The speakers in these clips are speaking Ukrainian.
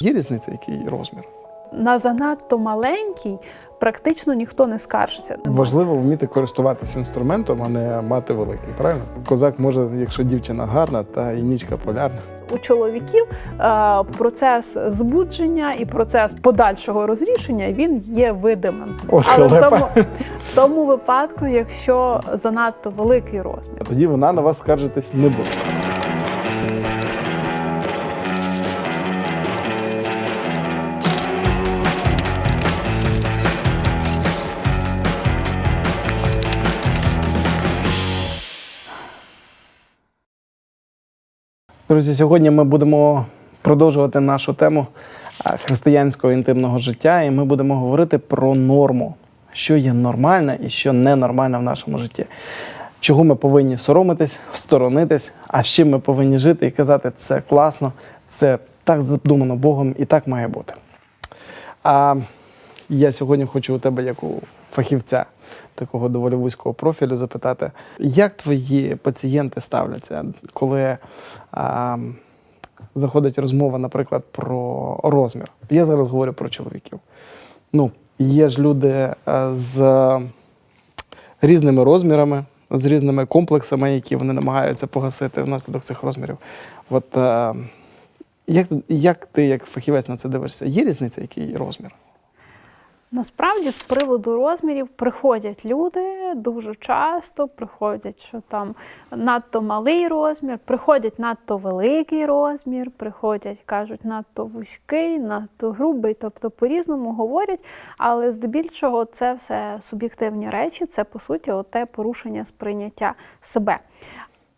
Є різниця, який розмір? На занадто маленький практично ніхто не скаржиться. Важливо вміти користуватися інструментом, а не мати великий. Правильно? Козак може, якщо дівчина гарна, та і нічка полярна. У чоловіків е, процес збудження і процес подальшого розрішення він є видимим. Ох, Але в тому, в тому випадку, якщо занадто великий розмір. Тоді вона на вас скаржитись не буде. Друзі, сьогодні ми будемо продовжувати нашу тему християнського інтимного життя, і ми будемо говорити про норму, що є нормальне і що ненормальне в нашому житті. Чого ми повинні соромитись, сторонитись, а з чим ми повинні жити і казати, це класно, це так задумано Богом і так має бути. А я сьогодні хочу у тебе, як у фахівця такого доволі вузького профілю, запитати, як твої пацієнти ставляться, коли а, заходить розмова, наприклад, про розмір. Я зараз говорю про чоловіків. Ну, є ж люди з різними розмірами, з різними комплексами, які вони намагаються погасити внаслідок цих розмірів. От е, як, як ти, як фахівець, на це дивишся? Є різниця, який розмір? Насправді, з приводу розмірів приходять люди дуже часто, приходять, що там надто малий розмір, приходять надто великий розмір, приходять, кажуть, надто вузький, надто грубий, тобто по-різному говорять, але здебільшого це все суб'єктивні речі, це по суті оте порушення сприйняття себе.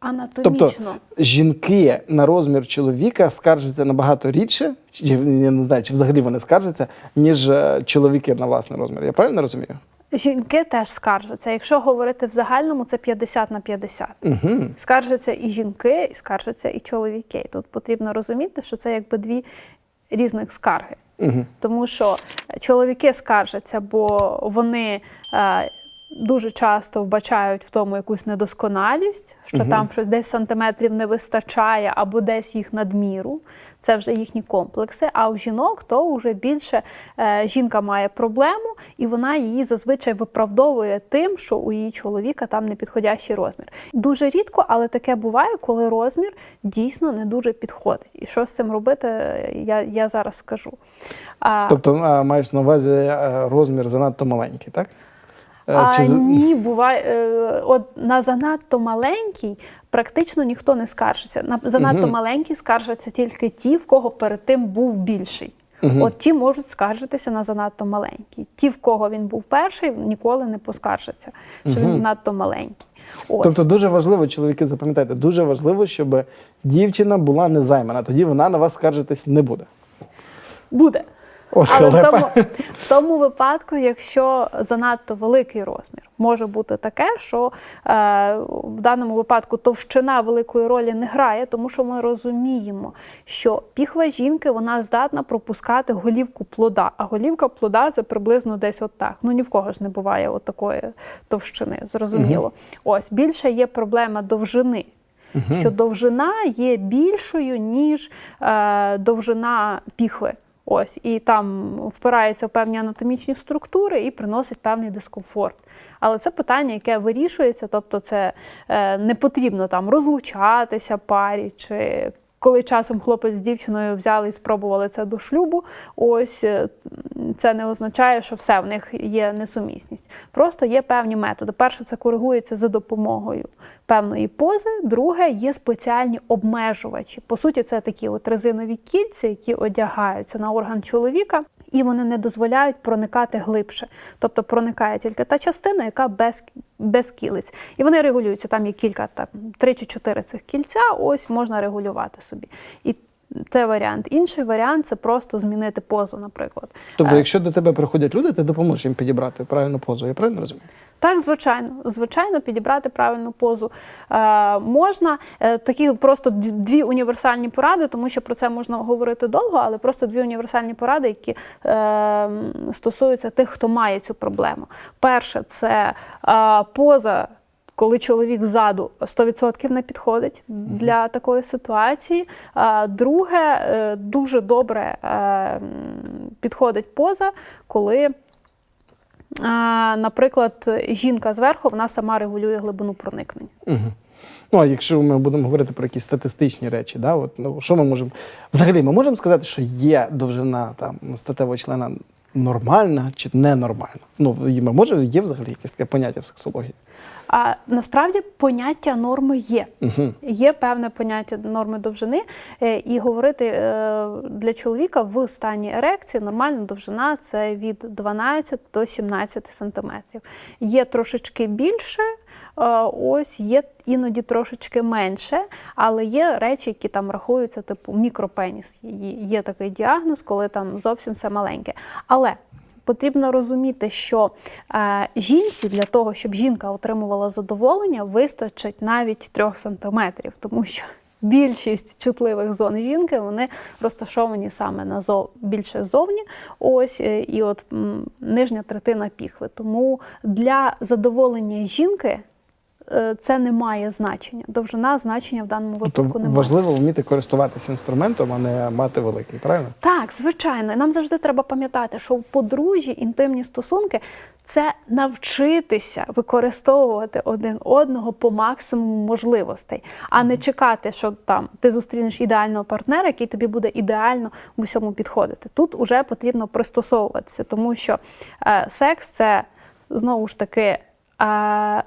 Анатомічно. Тобто жінки на розмір чоловіка скаржаться набагато рідше, чи я не знаю, чи взагалі вони скаржаться, ніж е, чоловіки на власний розмір. Я правильно розумію? Жінки теж скаржаться. Якщо говорити в загальному, це 50 на 50. Угу. Скаржаться і жінки, і скаржаться і чоловіки. Тут потрібно розуміти, що це якби дві різних скарги. Угу. Тому що чоловіки скаржаться, бо вони е, дуже часто вбачають в тому якусь недосконалість, що Мгм. там щось десь сантиметрів не вистачає, або десь їх надміру. Це вже їхні комплекси. А у жінок то вже більше е, жінка має проблему, і вона її зазвичай виправдовує тим, що у її чоловіка там непідходящий розмір. Дуже рідко, але таке буває, коли розмір дійсно не дуже підходить. І що з цим робити, я, я зараз скажу. А, Тобто маєш на увазі е, розмір занадто маленький, так? Е, а чи ні, буває, е, от на занадто маленький практично ніхто не скаржиться. На занадто Мгм. маленький скаржаться тільки ті, в кого перед тим був більший. Мгм. От ті можуть скаржитися на занадто маленький. Ті, в кого він був перший, ніколи не поскаржаться, що Мгм. він надто маленький. Ось. Тобто дуже важливо, чоловіки, запам'ятайте, дуже важливо, щоб дівчина була незаймана, тоді вона на вас скаржитись не буде. Буде. От Але в тому, в тому випадку, якщо занадто великий розмір, може бути таке, що е, в даному випадку товщина великої ролі не грає, тому що ми розуміємо, що піхва жінки вона здатна пропускати голівку плода, а голівка плода це приблизно десь отак. Ну ні в кого ж не буває от такої товщини, зрозуміло. Ось більше є проблема довжини. Що довжина є більшою, ніж е, довжина піхви. Ось, і там впирається в певні анатомічні структури і приносить певний дискомфорт. Але це питання, яке вирішується, тобто це е, не потрібно там розлучатися парі, чи коли часом хлопець з дівчиною взяли і спробували це до шлюбу, ось е, це не означає, що все в них є несумісність. Просто є певні методи. Перше, це коригується за допомогою певної пози. Друге, є спеціальні обмежувачі. По суті, це такі от резинові кільця, які одягаються на орган чоловіка, і вони не дозволяють проникати глибше. Тобто проникає тільки та частина, яка без, без кілиць. І вони регулюються. Там є кілька, так, три чи чотири цих кільця, ось можна регулювати собі. І це варіант. Інший варіант це просто змінити позу, наприклад. Тобто, Е, якщо до тебе приходять люди, ти допоможеш їм підібрати правильну позу. Я правильно розумію? Так, звичайно, звичайно, підібрати правильну позу е, можна. Е, такі просто дві універсальні поради, тому що про це можна говорити довго, але просто дві універсальні поради, які е, стосуються тих, хто має цю проблему. Перше, це е, поза. Коли чоловік ззаду 100% не підходить для такої ситуації. Друге, е, дуже добре е, підходить поза, коли. Наприклад, жінка зверху вона сама регулює глибину проникнення. Угу. Ну, а якщо ми будемо говорити про якісь статистичні речі, да, от, ну, що ми можемо. Взагалі, ми можемо сказати, що є довжина там, статевого члена нормальна чи ненормальна? Ну, можемо, є взагалі якесь таке поняття в сексології? А насправді поняття норми є. Угу. Є певне поняття норми довжини, е, і говорити е, для чоловіка в стані ерекції нормальна довжина це від 12 до 17 сантиметрів. Є трошечки більше, ось є іноді трошечки менше, але є речі, які там рахуються, типу мікропеніс. Є- такий діагноз, коли там зовсім все маленьке. Але Потрібно розуміти, що е, жінці для того, щоб жінка отримувала задоволення, вистачить навіть 3 сантиметрів, тому що більшість чутливих зон жінки вони розташовані саме на зов... більше зовні. Ось е, і от нижня третина піхви. Тому для задоволення жінки е, це не має значення. Довжина значення в даному Тобто випадку немає. важливо вміти користуватися інструментом, а не мати великий, правильно? Так, звичайно. І Нам завжди треба пам'ятати, що в подружжі інтимні стосунки це навчитися використовувати один одного по максимуму можливостей, а не чекати, що там ти зустрінеш ідеального партнера, який тобі буде ідеально в усьому підходити. Тут уже потрібно пристосовуватися, тому що е, секс це знову ж таки. Е,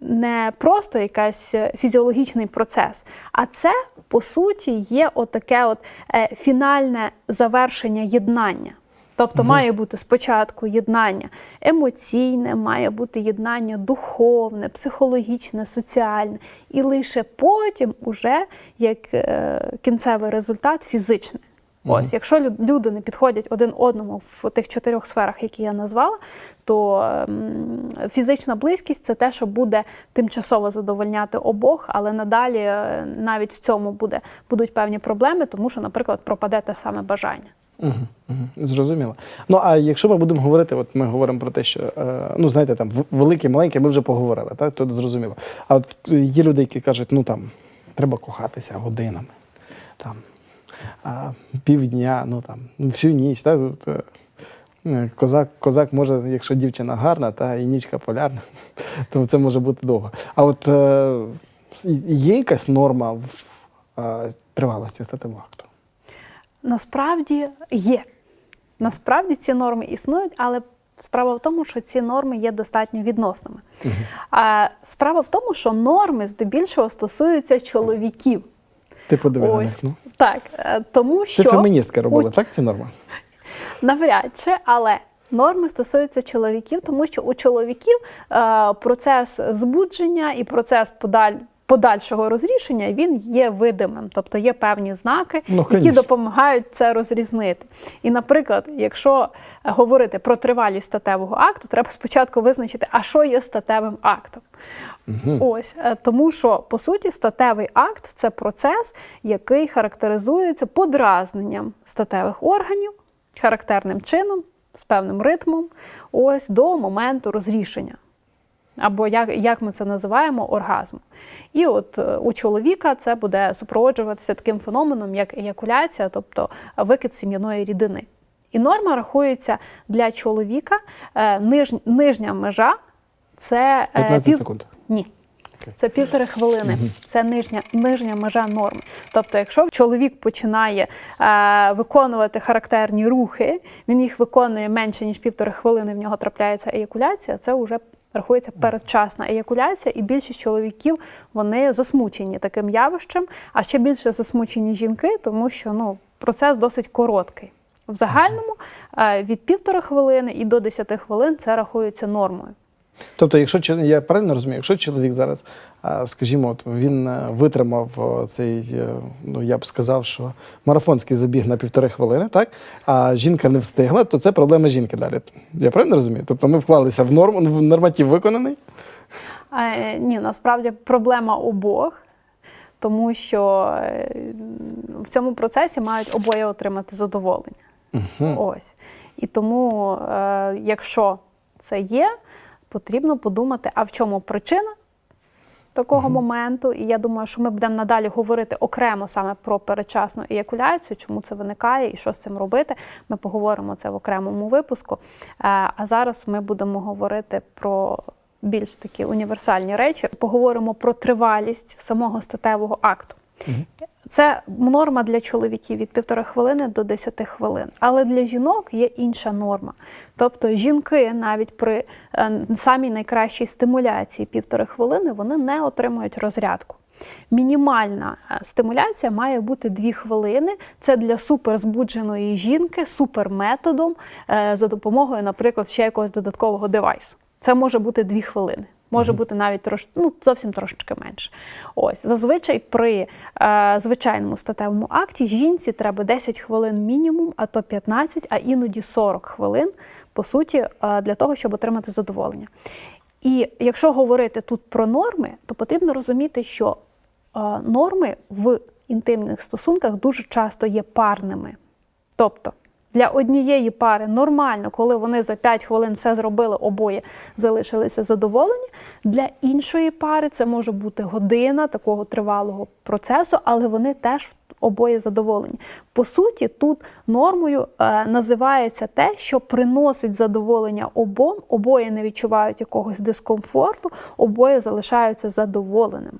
не просто якийсь фізіологічний процес, а це по суті є отаке от е, фінальне завершення єднання. Тобто має бути спочатку єднання емоційне, має бути єднання духовне, психологічне, соціальне, і лише потім, уже як е, кінцевий результат, фізичне. Ось, якщо люди не підходять один одному в тих чотирьох сферах, які я назвала, то ем, фізична близькість це те, що буде тимчасово задовольняти обох, але надалі е, навіть в цьому буде, будуть певні проблеми, тому що, наприклад, пропаде те саме бажання. Угу, угу, зрозуміло. Ну а якщо ми будемо говорити, от ми говоримо про те, що е, ну знаєте, там велике, маленьке, ми вже поговорили, так? Тут зрозуміло. А от є люди, які кажуть, ну там треба кохатися годинами, там півдня, ну там всю ніч. Е, е, Козак, козак може, якщо дівчина гарна, та і нічка полярна, то це може бути довго. А от е, є якась норма в е, тривалості статевого акту? Насправді є. Насправді ці норми існують, але справа в тому, що ці норми є достатньо відносними. А справа в тому, що норми здебільшого стосуються чоловіків. Ти подиви Ось ну. так, е, тому Це що феміністка робила, у- так ці норма? Навряд чи, але норми стосуються чоловіків, тому що у чоловіків е, процес збудження і процес подаль. Подальшого розрішення він є видимим, тобто є певні знаки, Ну, які допомагають це розрізнити. І, наприклад, якщо говорити про тривалість статевого акту, треба спочатку визначити, а що є статевим актом. Ось е, тому, що по суті статевий акт це процес, який характеризується подразненням статевих органів характерним чином, з певним ритмом, ось до моменту розрішення. Або як, як ми це називаємо, оргазму. І от е, у чоловіка це буде супроводжуватися таким феноменом, як еякуляція, тобто викид сім'яної рідини. І норма рахується для чоловіка е, ниж, нижня межа це е, 15 секунд. Ні. Це півтори хвилини. Це нижня, нижня межа норми. Тобто, якщо чоловік починає е, виконувати характерні рухи, він їх виконує менше ніж півтори хвилини. В нього трапляється еякуляція. Це вже рахується передчасна еякуляція, і більшість чоловіків вони засмучені таким явищем, а ще більше засмучені жінки, тому що ну процес досить короткий. В загальному е, від півтори хвилини і до 10 хвилин це рахується нормою. Тобто, якщо я правильно розумію, якщо чоловік зараз, скажімо, от він е, витримав цей, е, ну я б сказав, що марафонський забіг на півтори хвилини, так а жінка не встигла, то це проблема жінки далі. Я правильно розумію? Тобто ми вклалися в норму, в норматив виконаний. Е, ні, насправді проблема обох, тому що в цьому процесі мають обоє отримати задоволення. Ось. І тому, е, якщо це є, потрібно подумати, а в чому причина, такого моменту, і я думаю, що ми будемо надалі говорити окремо саме про передчасну еякуляцію, чому це виникає і що з цим робити. Ми поговоримо це в окремому випуску. Е, А зараз ми будемо говорити про більш такі універсальні речі. Поговоримо про тривалість самого статевого акту. Це норма для чоловіків від півтори хвилини до 10 хвилин. Але для жінок є інша норма. Тобто жінки навіть при е, самій найкращій стимуляції півтори хвилини вони не отримують розрядку. Мінімальна е, стимуляція має бути 2 хвилини. Це для суперзбудженої жінки, суперметодом е, за допомогою, наприклад, ще якогось додаткового девайсу. Це може бути 2 хвилини. Може бути навіть трош, ну, зовсім трошечки менше. Ось зазвичай при е, звичайному статевому акті жінці треба 10 хвилин мінімум, а то 15, а іноді 40 хвилин, по суті, е, для того, щоб отримати задоволення. І якщо говорити тут про норми, то потрібно розуміти, що е, норми в інтимних стосунках дуже часто є парними. Тобто для однієї пари нормально, коли вони за 5 хвилин все зробили, обоє залишилися задоволені. Для іншої пари це може бути година такого тривалого процесу, але вони теж обоє задоволені. По суті, тут нормою е, називається те, що приносить задоволення обом, обоє не відчувають якогось дискомфорту, обоє залишаються задоволеними.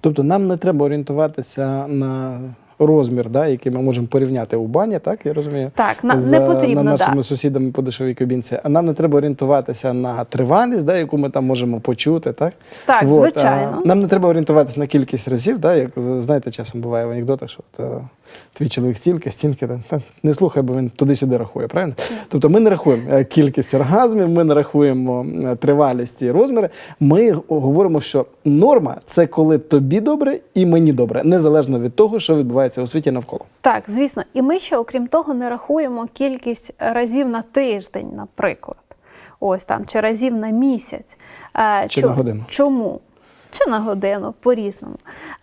Тобто нам не треба орієнтуватися на розмір, да, який ми можемо порівняти у бані, так я розумію? Так, на- з не потрібно, на нашими да. сусідами по дешевій кабінці. А нам не треба орієнтуватися на тривалість, да, яку ми там можемо почути. Так, Так, Вот. звичайно. А нам не треба орієнтуватися на кількість разів, да, як знаєте, часом буває в анекдотах, що е, твій чоловік стільки, стільки, та, та, не слухай, бо він туди-сюди рахує, правильно? Тобто ми не рахуємо е, кількість оргазмів, ми не рахуємо е, тривалість і розміри. Ми говоримо, що норма це коли тобі добре і мені добре, незалежно від того, що відбувається у світі навколо. Так, звісно, і ми ще, окрім того, не рахуємо кількість разів на тиждень, наприклад. Ось там, чи разів на місяць. Е, Чи чо- на годину. Чому? Чи на годину, по-різному.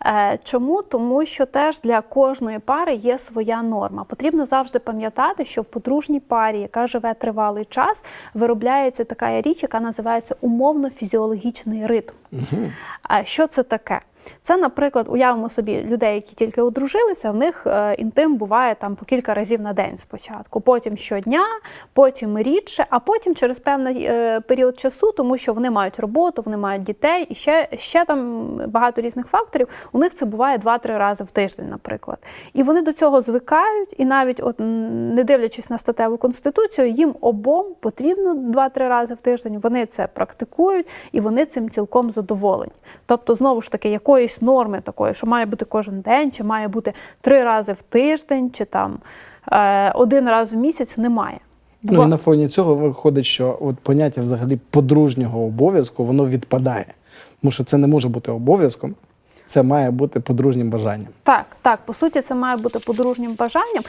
Е, чому? Тому що теж для кожної пари є своя норма. Потрібно завжди пам'ятати, що в подружній парі, яка живе тривалий час, виробляється така річ, яка називається умовно-фізіологічний ритм. Що це таке? Це, наприклад, уявимо собі людей, які тільки одружилися, в них е, інтим буває там по кілька разів на день спочатку, потім щодня, потім рідше, а потім через певний е, період часу, тому що вони мають роботу, вони мають дітей і ще, ще там багато різних факторів. У них це буває 2-3 рази в тиждень, наприклад. І вони до цього звикають, і навіть, от не дивлячись на статеву конституцію, їм обом потрібно 2-3 рази в тиждень. Вони це практикують і вони цим цілком задоволені. Тобто, знову ж таки, якоїсь норми такої, що має бути кожен день, чи має бути три рази в тиждень, чи там е, один раз в місяць, немає. Ну, і на фоні цього виходить, що от поняття взагалі подружнього обов'язку воно відпадає. Тому що це не може бути обов'язком, це має бути подружнім бажанням. Так, так, по суті, це має бути подружнім бажанням.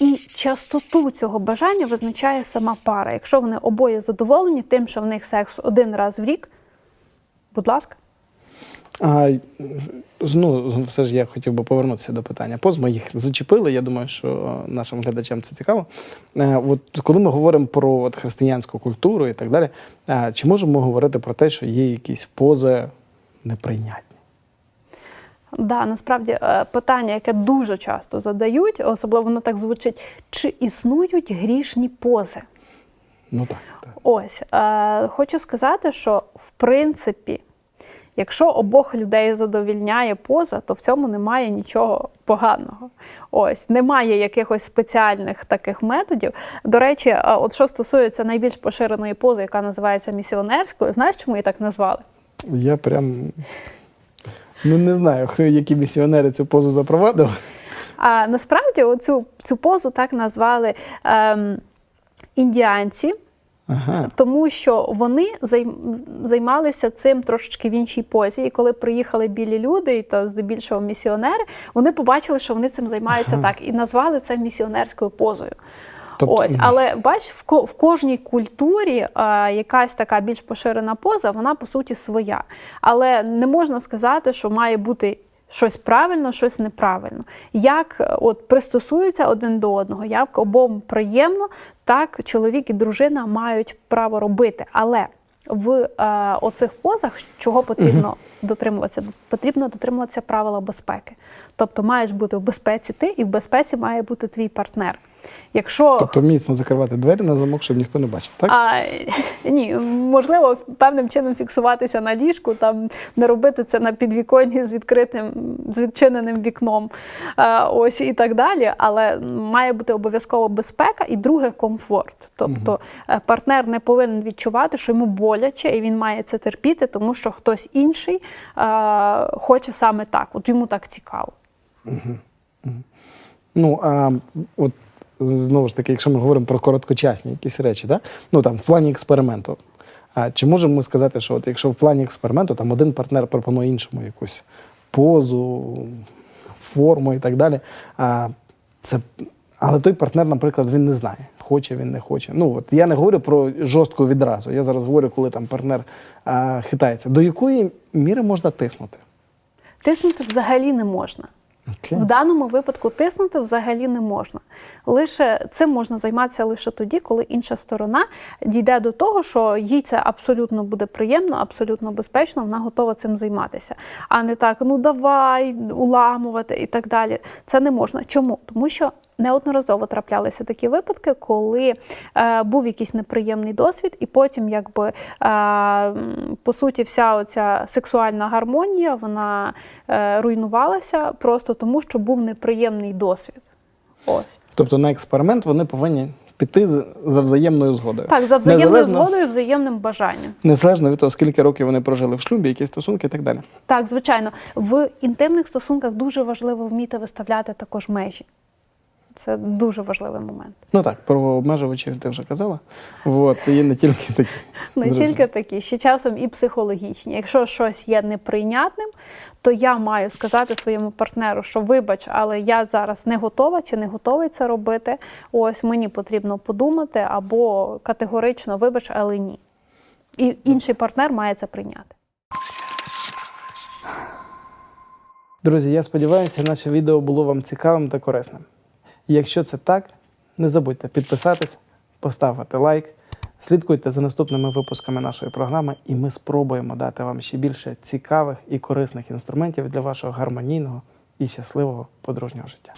І частоту цього бажання визначає сама пара. Якщо вони обоє задоволені тим, що в них секс один раз в рік, будь ласка. А ну, все ж я хотів би повернутися до питання. Поз ми їх зачепили. Я думаю, що нашим глядачам це цікаво. Е, От коли ми говоримо про от, християнську культуру і так далі, е, чи можемо ми говорити про те, що є якісь пози неприйнятні? Да, насправді е, питання, яке дуже часто задають, особливо воно так звучить: чи існують грішні пози? Ну так. так. Ось е, хочу сказати, що в принципі, якщо обох людей задовільняє поза, то в цьому немає нічого поганого. Ось немає якихось спеціальних таких методів. До речі, е, от що стосується найбільш поширеної пози, яка називається місіонерською, знаєш, чому її так назвали? Я прям ну, не знаю, хто які місіонери цю позу запровадили. А насправді оцю цю позу так назвали ем, індіанці. Ага. Тому що вони займалися цим трошечки в іншій позі. І коли приїхали білі люди, і то здебільшого місіонери, вони побачили, що вони цим займаються так, і назвали це місіонерською позою. Тобто- Ось, але бач, в, ко- в кожній культурі а, якась така більш поширена поза, вона по суті своя. Але не можна сказати, що має бути щось правильно, щось неправильно. Як е, от пристосуються один до одного, як обом приємно, так чоловік і дружина мають право робити. Але в е, оцих позах, чого потрібно дотримуватися? Потрібно дотримуватися правила безпеки. Тобто маєш бути в безпеці ти, і в безпеці має бути твій партнер. Якщо Тобто міцно закривати двері на замок, щоб ніхто не бачив, так? а, ні, можливо, певним чином фіксуватися на ліжку, там не робити це на підвіконні з відкритим, з відчиненим вікном, а, ось і так далі. Але має бути обов'язково безпека і друге комфорт. Тобто е, партнер не повинен відчувати, що йому боляче, і він має це терпіти, тому що хтось інший а, хоче саме так. От йому так цікаво. Ну, а от знову ж таки, якщо ми говоримо про короткочасні якісь речі, да? ну там в плані експерименту. А чи можемо ми сказати, що от якщо в плані експерименту там один партнер пропонує іншому якусь позу, форму і так далі, а це. Але той партнер, наприклад, він не знає, хоче він, не хоче. Ну от я не говорю про жорстко відразу. Я зараз говорю, коли там партнер а, хитається. До якої міри можна тиснути? Тиснути взагалі не можна. Окей. В даному випадку тиснути взагалі не можна. Лише цим можна займатися лише тоді, коли інша сторона дійде до того, що їй це абсолютно буде приємно, абсолютно безпечно, вона готова цим займатися. А не так, ну давай, уламувати і так далі. Це не можна. Чому? Тому що. Неодноразово траплялися такі випадки, коли е, був якийсь неприємний досвід, і потім, якби е, по суті, вся оця сексуальна гармонія вона е, руйнувалася просто тому, що був неприємний досвід. Ось Тобто на експеримент вони повинні піти за взаємною згодою. так, за взаємною Незалежно- згодою, взаємним бажанням. Незалежно від того, скільки років вони прожили в шлюбі, які стосунки і так далі. Так, звичайно, в інтимних стосунках дуже важливо вміти виставляти також межі. Це дуже важливий момент. Ну так, про обмежувачів ти вже казала. От, і не тільки такі. Не тільки такі, ще часом і психологічні. Якщо щось є неприйнятним, то я маю сказати своєму партнеру, що вибач, але я зараз не готова чи не готовий це робити. Ось мені потрібно подумати, або категорично вибач, але ні. І інший партнер має це прийняти. Друзі, я сподіваюся, наше відео було вам цікавим та корисним. Якщо це так, не забудьте підписатись, поставити лайк, слідкуйте за наступними випусками нашої програми, і ми спробуємо дати вам ще більше цікавих і корисних інструментів для вашого гармонійного і щасливого подружнього життя.